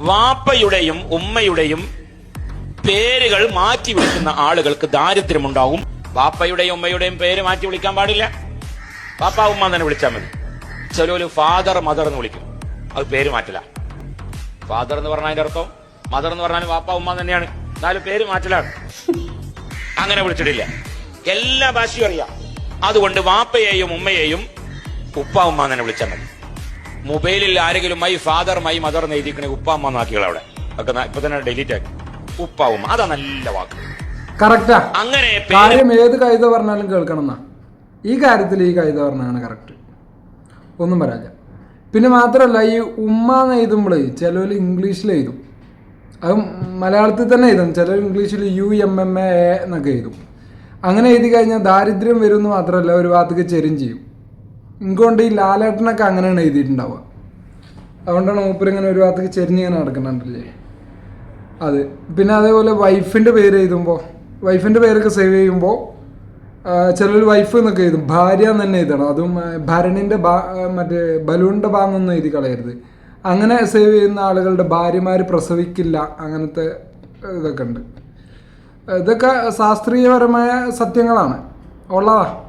വാപ്പയുടെയും ഉമ്മയുടെയും പേരുകൾ മാറ്റി വിളിക്കുന്ന ആളുകൾക്ക് ദാരിദ്ര്യമുണ്ടാകും. വാപ്പയുടെയും ഉമ്മയുടെയും പേര് മാറ്റി വിളിക്കാൻ പാടില്ല. പാപ്പ ഉമ്മ തന്നെ വിളിച്ചാൽ മതി. ചിലര് ഫാദർ മദർ എന്ന് വിളിക്കും. അത് പേര് മാറ്റില്ല. ഫാദർ എന്ന് പറഞ്ഞ അതിന്റെ അർത്ഥം. മദർ എന്ന് പറഞ്ഞാൽ വാപ്പ ഉമ്മ തന്നെയാണ്. എന്നാലും പേര് മാറ്റലാണ്. അങ്ങനെ വിളിച്ചിട്ടില്ല. എല്ലാ ഭാഷയും അറിയാം. അതുകൊണ്ട് വാപ്പയെയും ഉമ്മയെയും ഉപ്പ ഉമ്മ തന്നെ വിളിച്ചാൽ മതി. മൊബൈലിൽ ആരെങ്കിലും മൈ ഫാദർ മൈ മദർ എന്ന് എഴുതിക്കണേ ഉപ്പാമ്മ എന്നാക്കികൾ അവിടെ. ഒക്കെ ഇപ്പൊ തന്നെ ഡിലീറ്റ് ആക്കി ഉപ്പാവും. അതാ നല്ല വാക്ക്. കറക്റ്റാ അങ്ങനെ കാര്യം ഏത് കവിത പറഞ്ഞാലും കേൾക്കണം എന്നാ ഈ കാര്യത്തിൽ ഈ കവിത പറഞ്ഞാണ് കറക്റ്റ് ഒന്നും പറയാല്ല പിന്നെ മാത്രമല്ല ഈ ഉമ്മ എന്ന് എഴുതുമ്പോഴേ ചിലവർ ഇംഗ്ലീഷിൽ എഴുതും. അത് മലയാളത്തിൽ തന്നെ എഴുതും. ചിലർ ഇംഗ്ലീഷിൽ യു എം എം എ എന്നൊക്കെ എഴുതും. അങ്ങനെ എഴുതി കഴിഞ്ഞാൽ ദാരിദ്ര്യം വരും എന്ന് മാത്രമല്ല ഒരു ഭാഗത്തേക്ക് ചെരും ചെയ്യും. ഇങ്ങോട്ട് ഈ ലാലേട്ടനൊക്കെ അങ്ങനെയാണ് എഴുതിയിട്ടുണ്ടാവുക. അതുകൊണ്ടാണ് മൂപ്പർ ഇങ്ങനെ ഒരു ഭാഗത്തേക്ക് ചെരിഞ്ഞിങ്ങനെ നടക്കുന്നുണ്ടല്ലേ? അത്. പിന്നെ അതേപോലെ വൈഫിന്റെ പേര് എഴുതുമ്പോൾ വൈഫിന്റെ പേരൊക്കെ സേവ് ചെയ്യുമ്പോൾ ചിലർ വൈഫ് എന്നൊക്കെ എഴുതും. ഭാര്യ എന്ന് തന്നെ എഴുതണം. അതും ഭരണിന്റെ ബാ മറ്റേ ബലൂണിന്റെ ഭാഗമൊന്നും എഴുതി കളയരുത്. അങ്ങനെ സേവ് ചെയ്യുന്ന ആളുകളുടെ ഭാര്യമാർ പ്രസവിക്കില്ല. അങ്ങനത്തെ ഇതൊക്കെ ഉണ്ട്. ഇതൊക്കെ ശാസ്ത്രീയപരമായ സത്യങ്ങളാണ്. ഉള്ളതാ.